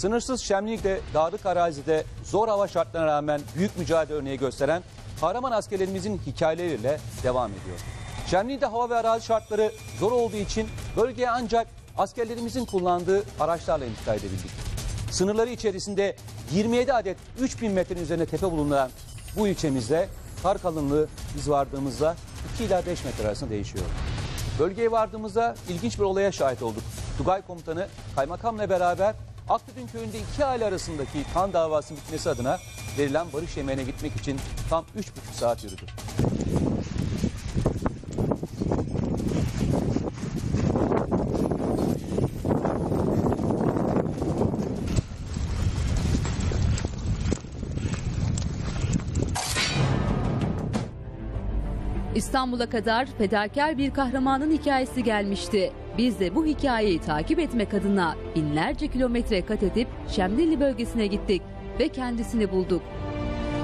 Sınırsız Şemlilik'te dağlık arazide zor hava şartlarına rağmen büyük mücadele örneği gösteren kahraman askerlerimizin hikayeleriyle devam ediyor. Şemlilik'te hava ve arazi şartları zor olduğu için bölgeye ancak askerlerimizin kullandığı araçlarla intikal edebildik. Sınırları içerisinde 27 adet 3000 metrenin üzerine tepe bulunan bu ilçemizde kar kalınlığı biz vardığımızda 2 ila 5 metre arasında değişiyor. Bölgeye vardığımızda ilginç bir olaya şahit olduk. Tugay komutanı kaymakamla beraber Aktüdün köyünde iki aile arasındaki kan davasının bitmesi adına verilen barış yemeğine gitmek için tam 3,5 saat yürüdü. İstanbul'a kadar fedakar bir kahramanın hikayesi gelmişti. Biz de bu hikayeyi takip etmek adına binlerce kilometre kat edip Şemdinli bölgesine gittik ve kendisini bulduk.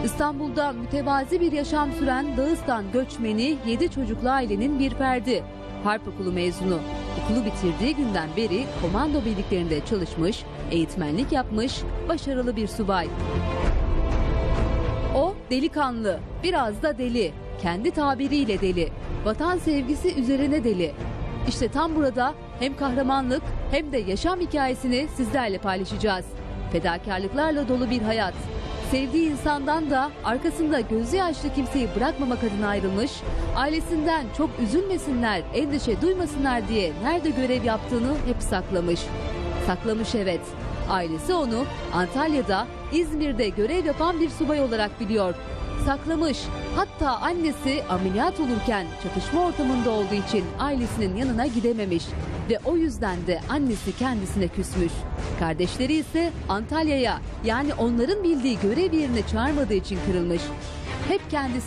İstanbul'da mütevazi bir yaşam süren Dağıstan göçmeni 7 çocuklu ailenin bir ferdi. Harp okulu mezunu. Okulu bitirdiği günden beri komando birliklerinde çalışmış, eğitmenlik yapmış, başarılı bir subay. O delikanlı, biraz da deli. Kendi tabiriyle deli. Vatan sevgisi üzerine deli. İşte tam burada hem kahramanlık hem de yaşam hikayesini sizlerle paylaşacağız. Fedakarlıklarla dolu bir hayat. Sevdiği insandan da arkasında gözü yaşlı kimseyi bırakmamak adına ayrılmış, ailesinden çok üzülmesinler, endişe duymasınlar diye nerede görev yaptığını hep saklamış. Saklamış evet. Ailesi onu Antalya'da, İzmir'de görev yapan bir subay olarak biliyor. Saklamış. Hatta annesi ameliyat olurken çatışma ortamında olduğu için ailesinin yanına gidememiş. Ve o yüzden de annesi kendisine küsmüş. Kardeşleri ise Antalya'ya yani onların bildiği görev yerine çağırmadığı için kırılmış. Hep kendisi